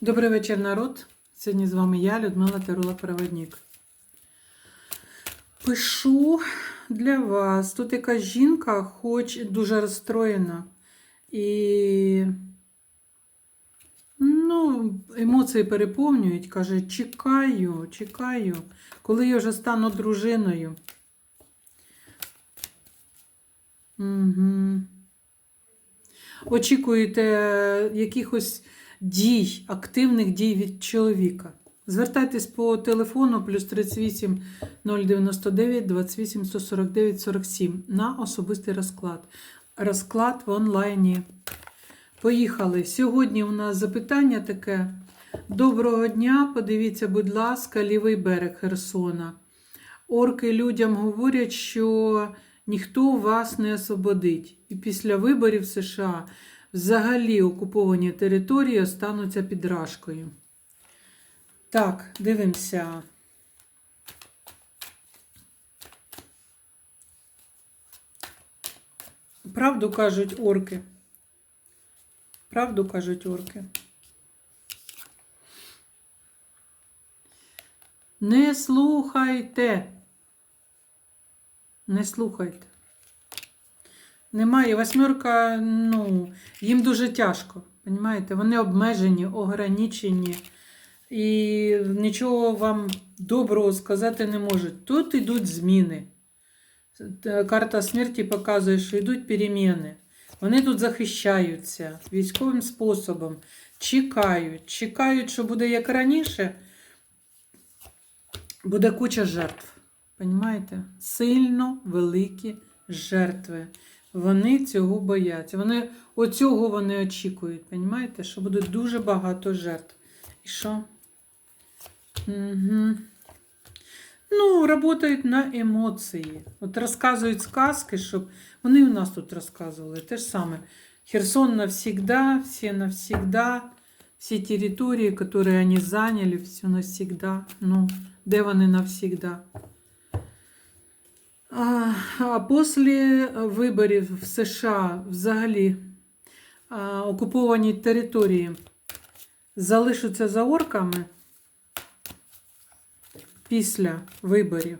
Добрий вечір, народ. Сьогодні з вами я, Людмила Тарула Проводник. Пишу для вас. Тут якась жінка, хоч дуже розстроєна. І ну, емоції переповнюють. Каже, чекаю, чекаю, коли я вже стану дружиною. Угу. Очікуєте якихось дій, активних дій від чоловіка. Звертайтесь по телефону плюс 38 099 28 149 47 на особистий розклад. Розклад в онлайні. Поїхали. Сьогодні у нас запитання таке. Доброго дня, подивіться, будь ласка, лівий берег Херсона. Орки людям говорять, що ніхто вас не освободить. І після виборів США взагалі окуповані території остануться під рашкою. Так, дивимося. Правду кажуть орки. Правду кажуть орки. Не слухайте. Не слухайте. Немає. Восьмерка, ну, їм дуже тяжко. Понімаєте? Вони обмежені, ограничені. І нічого вам доброго сказати не можуть. Тут йдуть зміни. Карта смерті показує, що йдуть переміни. Вони тут захищаються військовим способом, чекають, чекають, що буде як раніше, буде куча жертв. Понімаєте? Сильно великі жертви. Вони цього бояться. Вони оцього вони очікують. Понімаєте? Що буде дуже багато жертв. І що? Угу. Ну, працюють на емоції. От розказують сказки, щоб вони у нас тут розказували. Те ж саме. Херсон навсегда, все навсегда, всі території, які вони зайняли, все навсегда. Ну, де вони навсегда? А, після виборів в США взагалі окуповані території залишаться за орками після виборів.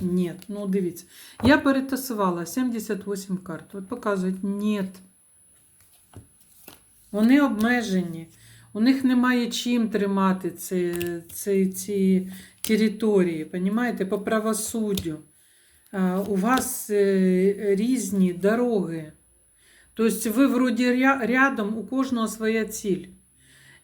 Ні, ну дивіться. Я перетасувала 78 карт. От показують, ні. Вони обмежені. У них немає чим тримати ці, ці, ці території, понімаєте, по правосуддю. У вас е, різні дороги. Тобто ви вроді рядом, у кожного своя ціль.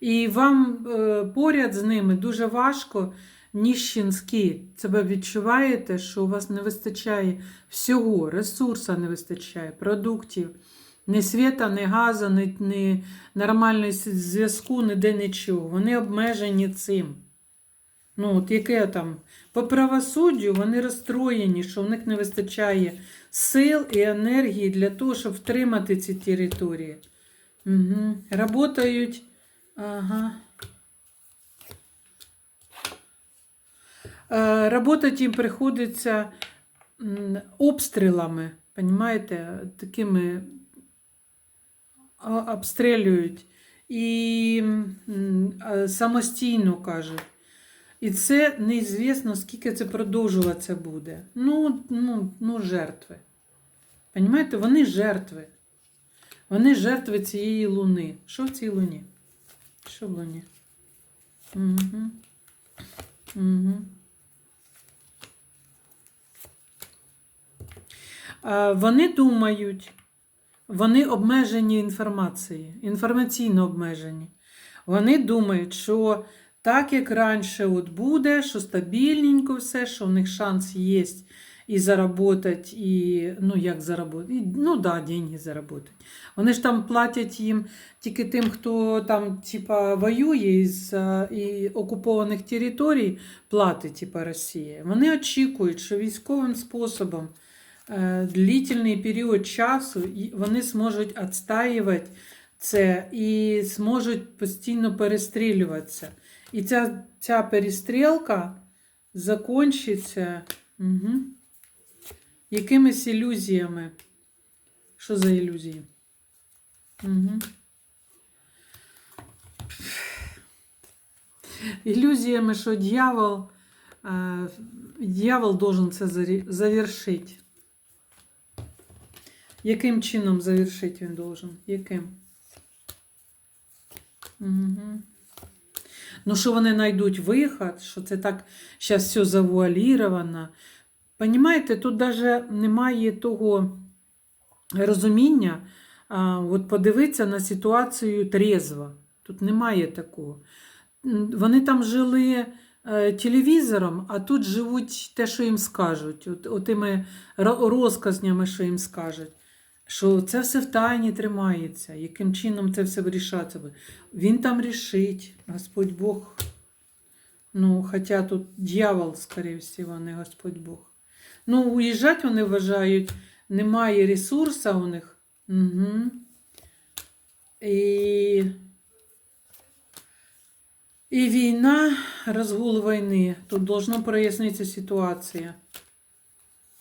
І вам е, поряд з ними дуже важко, ніщенські. Себе відчуваєте, що у вас не вистачає всього, ресурсу не вистачає, продуктів. Ні світа, ні газу, ні, ні нормального зв'язку, ніде нічого. Вони обмежені цим. Ну, от яке там? По правосуддю вони розстроєні, що в них не вистачає сил і енергії для того, щоб втримати ці території. Угу. Работають. Ага. Е, Работать їм приходиться обстрілами, понимаєте, такими обстрілюють і самостійно кажуть. І це неізвісно, скільки це продовжуватися буде. Ну, ну, ну жертви. Понимаєте, вони жертви. Вони жертви цієї луни. Що в цій луні? Що в луні? Угу. Угу. Вони думають, вони обмежені інформацією, інформаційно обмежені. Вони думають, що так як раніше от буде, що стабільненько все, що в них шанс є і заработати, і ну як заработати, ну да, деньги заработати. Вони ж там платять їм тільки тим, хто там типа воює із і окупованих територій, платить типа Росія. Вони очікують, що військовим способом длительний період часу вони зможуть відстаювати це і зможуть постійно перестрілюватися. І ця, ця перестрілка закінчиться угу, якимись ілюзіями. Що за ілюзії? Угу. Ілюзіями, що дьявол, е, дьявол должен це завершити. Яким чином завершити він должен? Яким? Угу. Ну, що вони знайдуть вихід, що це так зараз все завуаліровано. Понімаєте, тут навіть немає того розуміння, а, от подивитися на ситуацію трезво. Тут немає такого. Вони там жили е, телевізором, а тут живуть те, що їм скажуть, от, отими ро- розказнями, що їм скажуть. Що це все в тайні тримається, яким чином це все вирішаться. Він там рішить, Господь Бог. Ну, хоча тут дьявол, скоріше всього, не Господь Бог. Ну, уїжджати вони вважають, немає ресурсу у них. Угу. І, і війна, розгул війни. Тут должна прояснитися ситуація.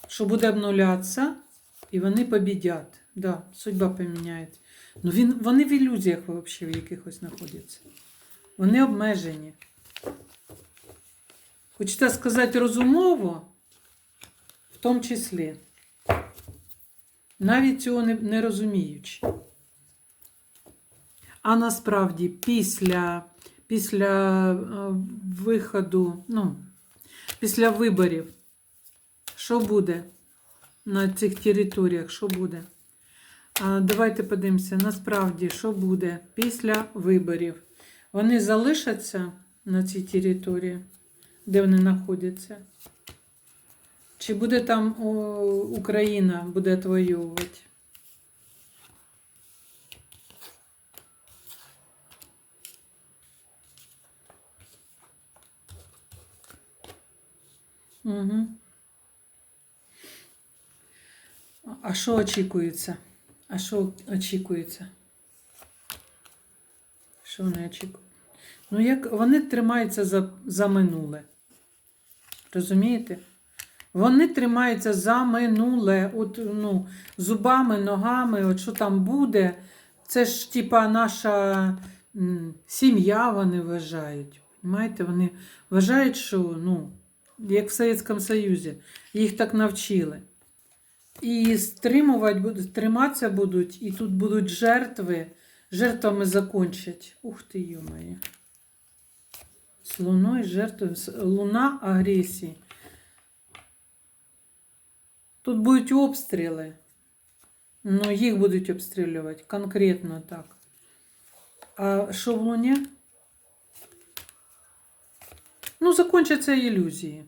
Що буде обнулятися, і вони побідять. Да, судьба поміняється. Ну, він, вони в ілюзіях взагалі в якихось знаходяться. Вони обмежені. Хочете сказати розумово, в тому числі. Навіть цього не, не розуміючи. А насправді після, після е, виходу, ну, після виборів, що буде на цих територіях? Що буде? Давайте подивимося, насправді, що буде після виборів. Вони залишаться на цій території, де вони знаходяться? Чи буде там о, Україна буде отвоювати? Угу. А що очікується? А що очікується? Що вони очікують? Ну, як вони тримаються за, за минуле. Розумієте? Вони тримаються за минуле, от, ну, зубами, ногами, от що там буде. Це ж типа наша сім'я, вони вважають. Понимаєте? Вони вважають, що ну, як в Совєтському Союзі, їх так навчили. І стримувати будуть, триматися будуть, і тут будуть жертви, жертвами закончать. Ух ти, йомає. З луною жертвою. Луна агресії. Тут будуть обстріли. Ну, їх будуть обстрілювати конкретно так. А що в Луні? Ну, закончаться ілюзії.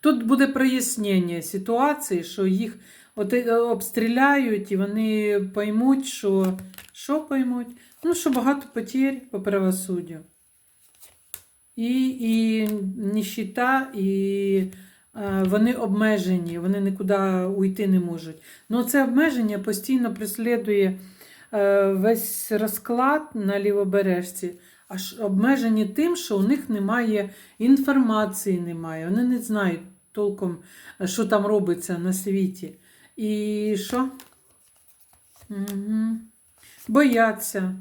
Тут буде прояснення ситуації, що їх от, е, обстріляють і вони поймуть, що. Що поймуть? Ну, що багато потерь по правосуддю. І, і нищета, і е, вони обмежені, вони нікуди уйти не можуть. Ну, це обмеження постійно преслідує е, весь розклад на лівобережці, аж обмежені тим, що у них немає інформації, немає. Вони не знають толком, що там робиться на світі. І що? Угу. Бояться.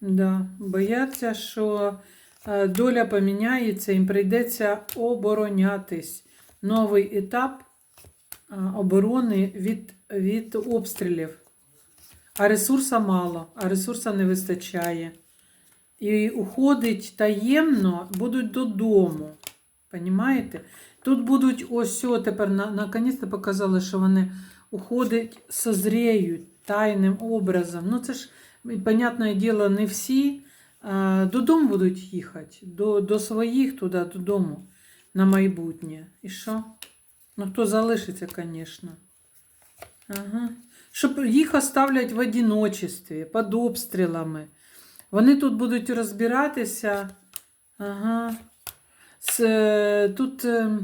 Да, бояться, що е, доля поміняється, їм прийдеться оборонятись. Новий етап е, оборони від, від обстрілів. А ресурса мало, а ресурса не вистачає. І уходить таємно, будуть додому. Понімаєте? Тут будуть ось о, тепер наконець-то показали, що вони уходять, созріють тайним образом. Ну, це ж, понятне діло, не всі додому будуть їхати, до, до своїх туди, додому, на майбутнє. І що? Ну, хто залишиться, звісно. Ага. Щоб їх оставлять в одиночестві, під обстрілами. Вони тут будуть розбиратися. Ага. З, е, тут, е,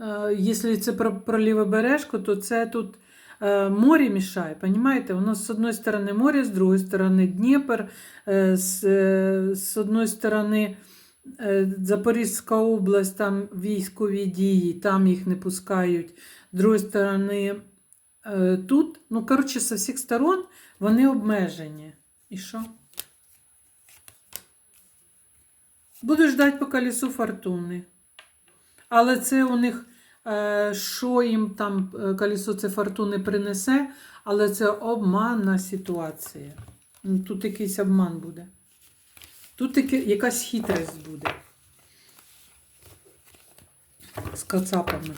е, якщо це про, про лівобережку, то це тут е, море мішає. Понимаєте? У нас з одної сторони море, з другої сторони Дніпр, з, з одної сторони Запорізька область, там військові дії, там їх не пускають. З другої сторони тут, ну, коротше, з всіх сторон вони обмежені. І що? Буду ждати по колесу фортуни. Але це у них, е, що їм там е, колесо це фортуни принесе, але це обманна ситуація. Ну, Тут якийсь обман буде. Тут якась хитрість буде. З кацапами.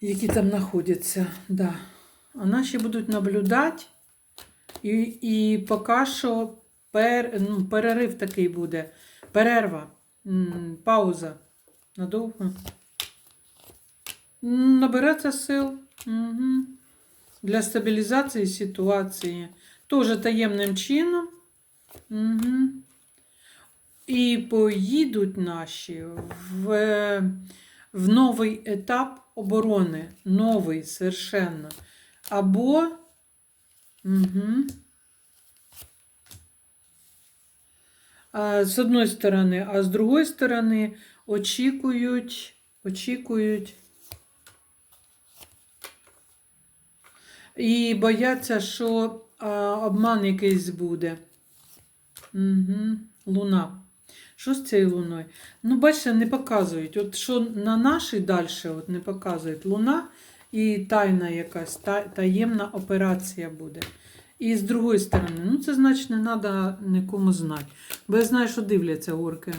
Які там знаходяться. Да. А наші будуть наблюдати. І, і поки що пер, ну, перерив такий буде. Перерва. Пауза. Надовго. М, Набереться сил. Угу. Для стабілізації ситуації. Тоже таємним чином. Угу. І поїдуть наші в, в новий етап оборони. Новий совершенно. Або. Угу. З одної сторони, а з другої сторони очікують, очікують і бояться, що обман якийсь буде. Угу. Луна. Що з цією луною? Ну, бачите, не показують. От що на нашій далі от не показують луна і тайна якась, та, таємна операція буде. І з другої сторони, ну це значить не треба нікому знати. Бо я знаю, що дивляться орки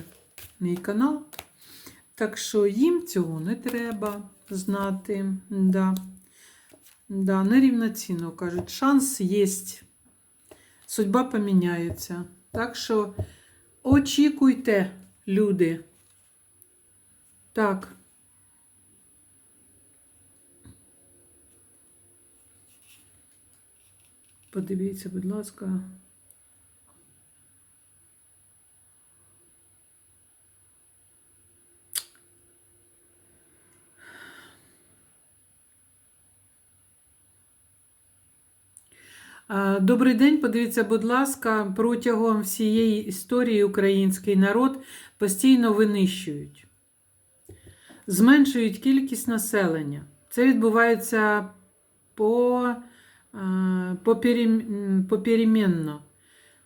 мій канал. Так що їм цього не треба знати. Да. Да, нерівноцінно кажуть. Шанс є. Судьба поміняється. Так що очікуйте, люди. Так. Подивіться, будь ласка. Добрий день, подивіться, будь ласка, протягом всієї історії український народ постійно винищують, зменшують кількість населення. Це відбувається по, попеременно.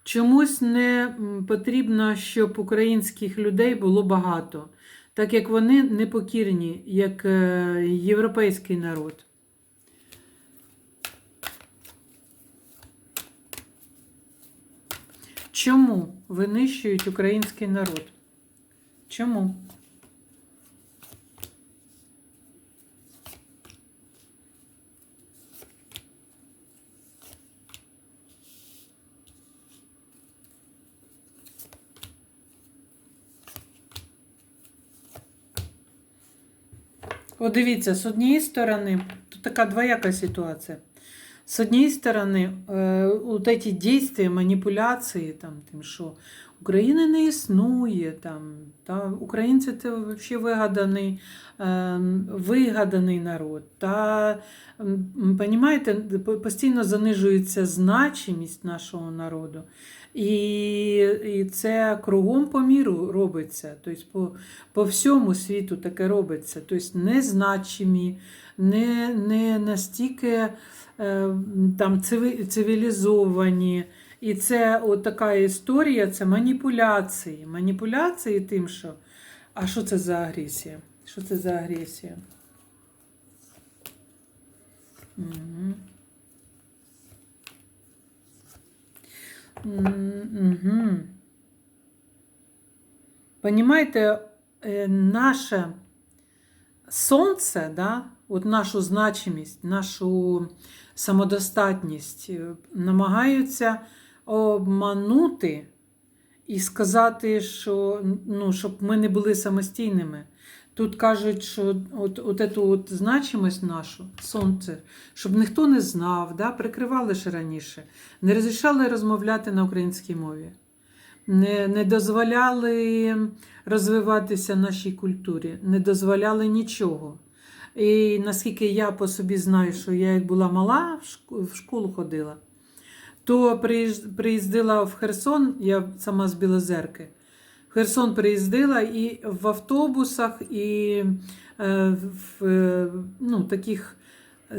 Чомусь не потрібно, щоб українських людей було багато, так як вони непокірні, як е, європейський народ. Чому винищують український народ? Чому? От дивіться, з однієї сторони, тут така двояка ситуація. С одной стороны, э, вот эти действия, маніпуляції, там, тим, що України не існує, там, та, українці це взагалі вигаданий, е, вигаданий народ. Та, м, понімаєте, постійно занижується значимість нашого народу. І, і це кругом по міру робиться. Тобто по, по всьому світу таке робиться. Тобто незначимі, не, не настільки е, там цивілізовані. І це така історія, це маніпуляції. Маніпуляції тим, що. А що це за агресія? Що це за агресія? Угу. Угу. Понимаєте, е, наше сонце, да, от нашу значимість, нашу самодостатність е, намагаються обманути і сказати, що, ну, щоб ми не були самостійними. Тут кажуть, що от, от эту от значимость нашу, сонце, щоб ніхто не знав, да, прикривали ще раніше, не розрішали розмовляти на українській мові, не, не дозволяли розвиватися нашій культурі, не дозволяли нічого. І наскільки я по собі знаю, що я як була мала, в школу ходила, то приїздила в Херсон, я сама з Білозерки. Херсон приїздила і в автобусах, і е, в е, ну, таких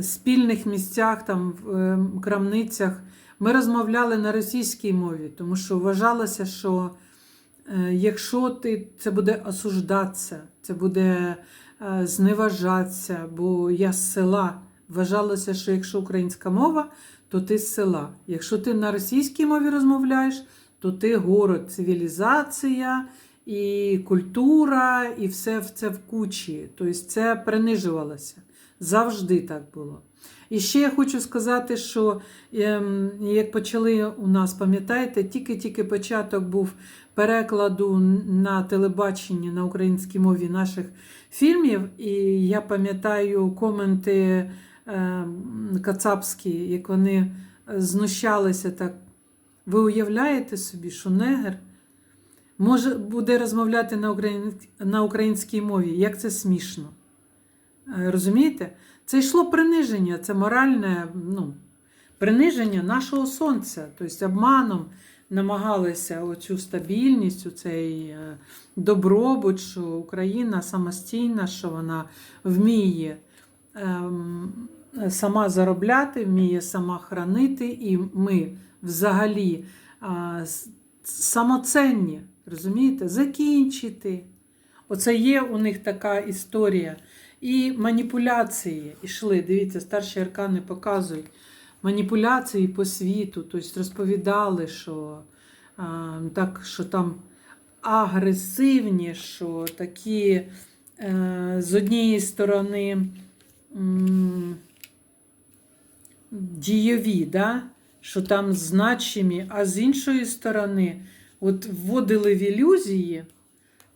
спільних місцях, там, в е, крамницях, ми розмовляли на російській мові, тому що вважалося, що якщо ти це буде осуждатися, це буде зневажатися, бо я з села. Вважалося, що якщо українська мова, то ти з села. Якщо ти на російській мові розмовляєш, то ти город, цивілізація і культура, і все це в кучі. Тобто це принижувалося. Завжди так було. І ще я хочу сказати, що ем, як почали у нас, пам'ятаєте, тільки-тільки початок був перекладу на телебаченні на українській мові наших фільмів, і я пам'ятаю коменти ем, кацапські, як вони знущалися так. Ви уявляєте собі, що негр може буде розмовляти на, україн... на українській мові? Як це смішно? Е, Розумієте? Це йшло приниження, це моральне ну, приниження нашого сонця. Тобто обманом намагалися оцю стабільність, оцей е, добробут, що Україна самостійна, що вона вміє ем, сама заробляти, вміє сама хранити, і ми взагалі а, самоценні, розумієте, закінчити. Оце є у них така історія. І маніпуляції йшли. Дивіться, старші аркани показують маніпуляції по світу, тобто розповідали, що, а, так, що там агресивні, що такі е, з однієї сторони м, дієві, да? Що там значимі, а з іншої сторони, от вводили в ілюзії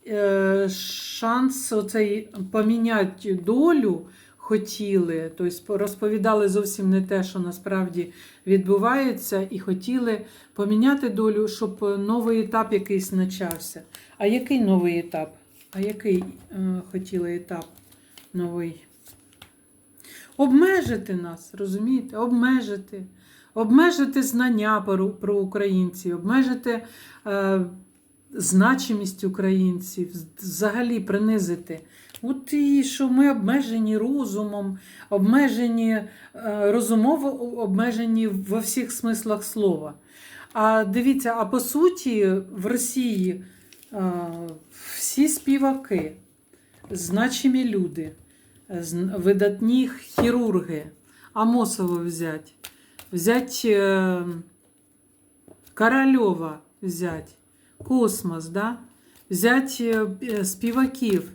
е, шанс оцей поміняти долю хотіли, тобто розповідали зовсім не те, що насправді відбувається, і хотіли поміняти долю, щоб новий етап якийсь почався. А який новий етап? А який е, хотіли етап новий? Обмежити нас, розумієте? Обмежити. Обмежити знання про, українців, обмежити е, значимість українців, взагалі принизити. От і що ми обмежені розумом, обмежені е, розумово обмежені во всіх смислах слова. А дивіться, а по суті, в Росії е, всі співаки, значимі люди, видатні хірурги, Амосова взять, взять е, Корольова взять, космос, да? взять е, е, співаків,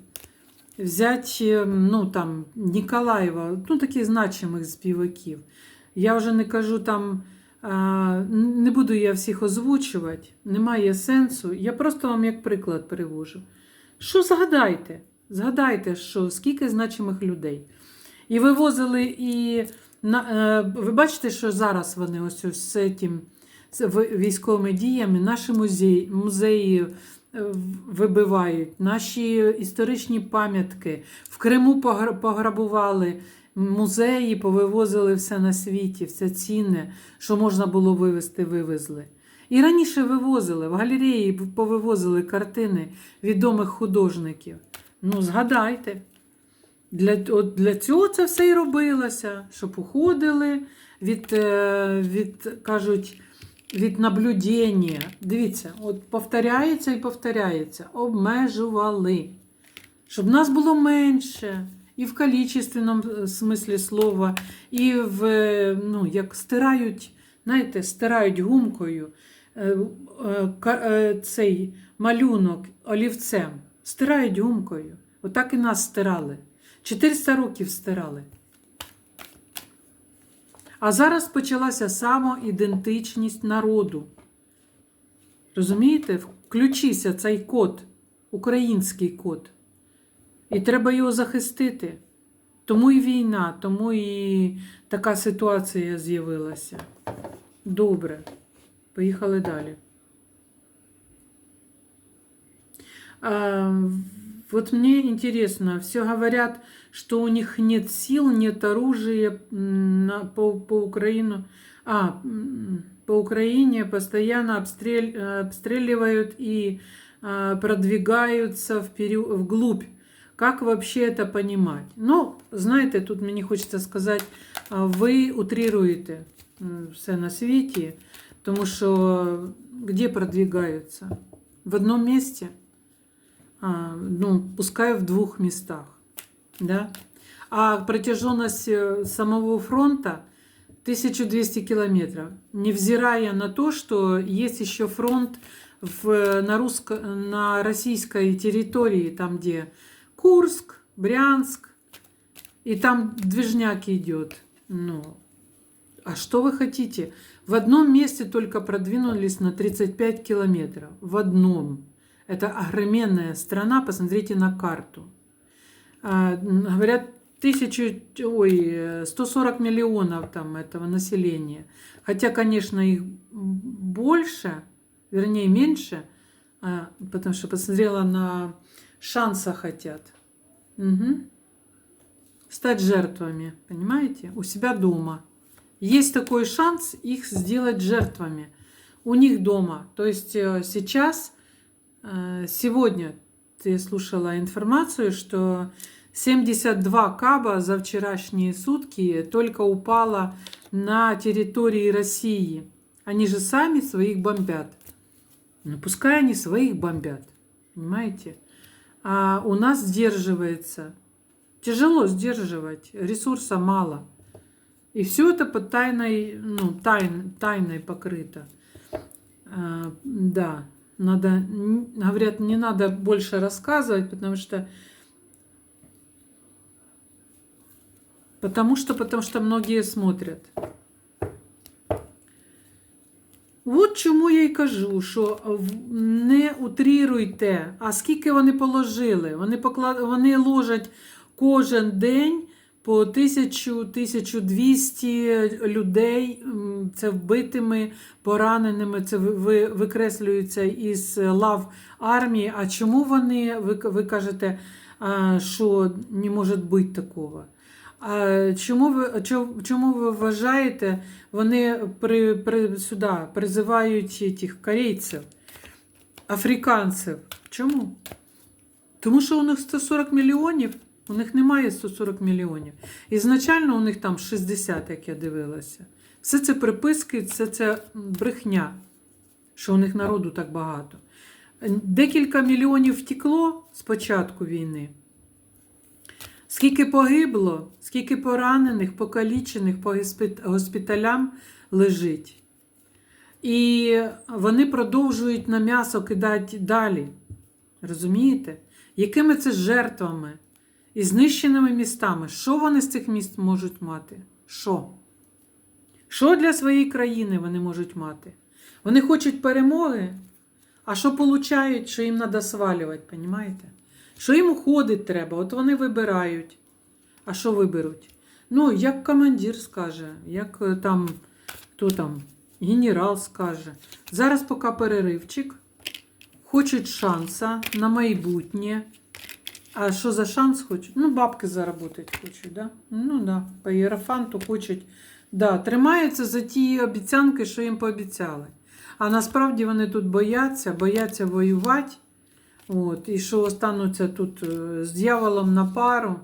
взять ну, там, Ніколаєва, ну таких значимих співаків. Я вже не кажу там, не буду я всіх озвучувати, немає сенсу. Я просто вам як приклад привожу. Що згадайте? Згадайте, що скільки значимих людей. І вивозили і ви бачите, що зараз вони ось ось цим військовими діями наші музеї, музеї е, вибивають, наші історичні пам'ятки. В Криму пограбували музеї, повивозили все на світі, все цінне, що можна було вивезти, вивезли. І раніше вивозили, в галереї повивозили картини відомих художників. Ну, згадайте. Для, от для цього це все і робилося, щоб уходили від, е, від кажуть, від наблюдення. Дивіться, от повторяється і повторяється. Обмежували. Щоб нас було менше. І в количественному е, смислі слова, і в, е, ну, як стирають, знаєте, стирають гумкою цей малюнок олівцем. Стирають гумкою. Отак і нас стирали. 400 років стирали. А зараз почалася самоідентичність народу. Розумієте? Включився цей код, український код. І треба його захистити. Тому і війна, тому і така ситуація з'явилася. Добре. Поїхали далі. А, вот мне интересно, все говорят, что у них нет сил, нет оружия м, на, по, по Украину. А, м, по Украине постоянно обстрел, э, обстреливают и э, продвигаются вперед, вглубь. Как вообще это понимать? Ну, знаєте, тут мені хочеться сказати, а, ви утрируєте м, все на світі, тому що где продвигаються? В одном месте? А, ну, пускай в двух местах. Да? А протяженность э, самого фронта 1200 километров, невзирая на то, что есть еще фронт в, на, русско, на российской территории, там где Курск, Брянск, и там движняк идет. Ну, а что вы хотите? В одном месте только продвинулись на 35 километров. В одном. Это огроменная страна, посмотрите на карту. А, говорят, тысячу, ой, э, 140 миллионов там этого населения. Хотя, конечно, их больше, вернее, меньше, а, потому что посмотрела на шанса хотят. Мгм. Стать жертвами, понимаете? У себя дома. Есть такой шанс их сделать жертвами. У них дома. То есть э, сейчас, сегодня ты слушала информацию, что 72 каба за вчерашние сутки только упало на территории России. Они же сами своих бомбят. Ну, пускай они своих бомбят. Понимаете? А у нас сдерживается. Тяжело сдерживать. Ресурса мало. И все это под тайной, ну, тайн, тайной покрыто. А, да, надо, говорят, не надо больше рассказывать, потому что Потому что, потому что многие смотрят. От чому я й кажу, що не утріруйте, а скільки вони положили. Вони, поклад... вони ложать кожен день по 1000-1200 людей. Це вбитими, пораненими. Це ви- ви- викреслюється із лав армії. А чому вони, ви, ви кажете, що не може бути такого? А чому ви, чому ви вважаєте, вони при, при, сюди призивають тих корейців, африканців? Чому? Тому що у них 140 мільйонів, у них немає 140 мільйонів. Ізначально у них там 60, як я дивилася. Все це приписки, все це брехня, що у них народу так багато. Декілька мільйонів втекло з початку війни. Скільки погибло, скільки поранених, покалічених по госпіталям лежить. І вони продовжують на м'ясо кидати далі. Розумієте? Якими це жертвами і знищеними містами? Що вони з цих міст можуть мати? Що? Що для своєї країни вони можуть мати? Вони хочуть перемоги, а що получають, що їм треба свалювати, розумієте? Що їм уходить треба, от вони вибирають. А що виберуть? Ну, як командир скаже, як е, там, хто там, генерал скаже. Зараз поки переривчик. Хочуть шанса на майбутнє. А що за шанс хочуть? Ну, бабки заработати хочуть, да? Ну, да. По єрофанту хочуть. Да, тримаються за ті обіцянки, що їм пообіцяли. А насправді вони тут бояться, бояться воювати. От, і що остануться тут е, з дьяволом на пару.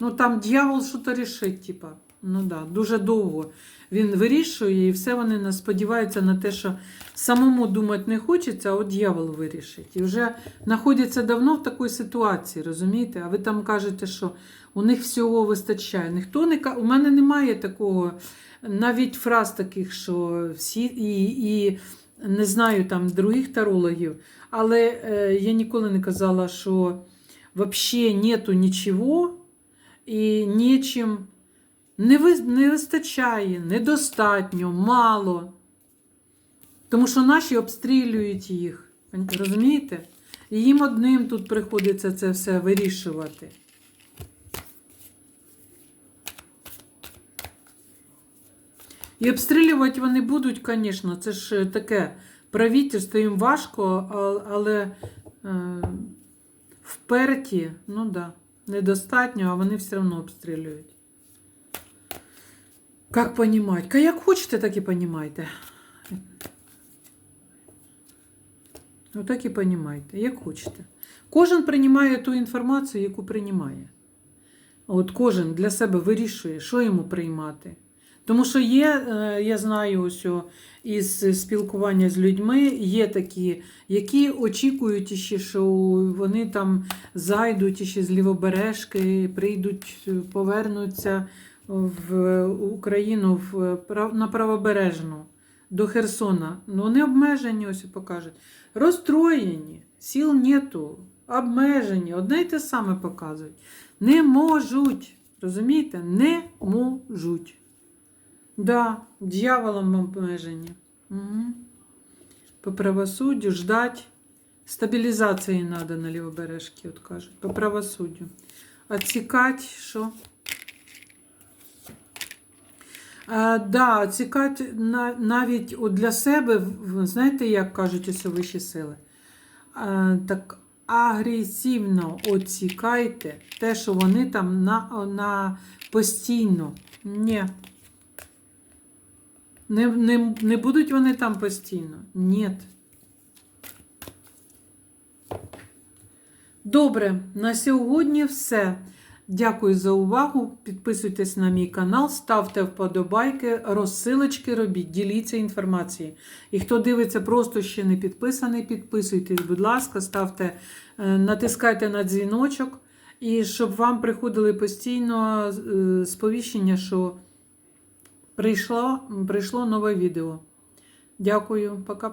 Ну там дьявол що-то рішить, типа. Ну да, дуже довго він вирішує, і все вони сподіваються на те, що самому думати не хочеться, а от дьявол вирішить. І вже знаходяться давно в такій ситуації, розумієте? А ви там кажете, що у них всього вистачає. Ніхто не У мене немає такого, навіть фраз таких, що всі і, і не знаю там других тарологів, але е, я ніколи не казала, що взагалі нету нічого і нічим не, ви, не вистачає, недостатньо, мало. Тому що наші обстрілюють їх. Розумієте? І їм одним тут приходиться це все вирішувати. І обстрілювати вони будуть, звісно, це ж таке правительство, їм важко, але е, вперті, ну так, да, недостатньо, а вони все одно обстрілюють. Як понімати? Ка- Як хочете, так і понімайте. Ну, так і понімайте, як хочете. Кожен приймає ту інформацію, яку приймає. От кожен для себе вирішує, що йому приймати. Тому що є, е, я знаю, ось із спілкування з людьми, є такі, які очікують ще, що вони там зайдуть ще з лівобережки, прийдуть, е, повернуться в Україну в, на правобережну до Херсона. Ну, вони обмежені, ось покажуть. Розстроєні, сіл нету, обмежені, одне й те саме показують. Не можуть. Розумієте? Не можуть. Да, дьяволом обмежені. Угу. По правосуддю ждать. Стабілізації треба на лівобережці, от кажуть. По правосуддю. Отсікать, що? А, да, отсікати навіть для себе, знаєте, як кажуть ось вищі сили? А, так агресивно оцікайте те, що вони там на, на постійно. Ні. Не, не, не будуть вони там постійно. Ні. Добре, на сьогодні все. Дякую за увагу. Підписуйтесь на мій канал, ставте вподобайки, розсилочки робіть, діліться інформацією. І хто дивиться, просто ще не підписаний, підписуйтесь, будь ласка, ставте, е, натискайте на дзвіночок, і щоб вам приходили постійно е, сповіщення, що прийшло, прийшло нове відео. Дякую, пока.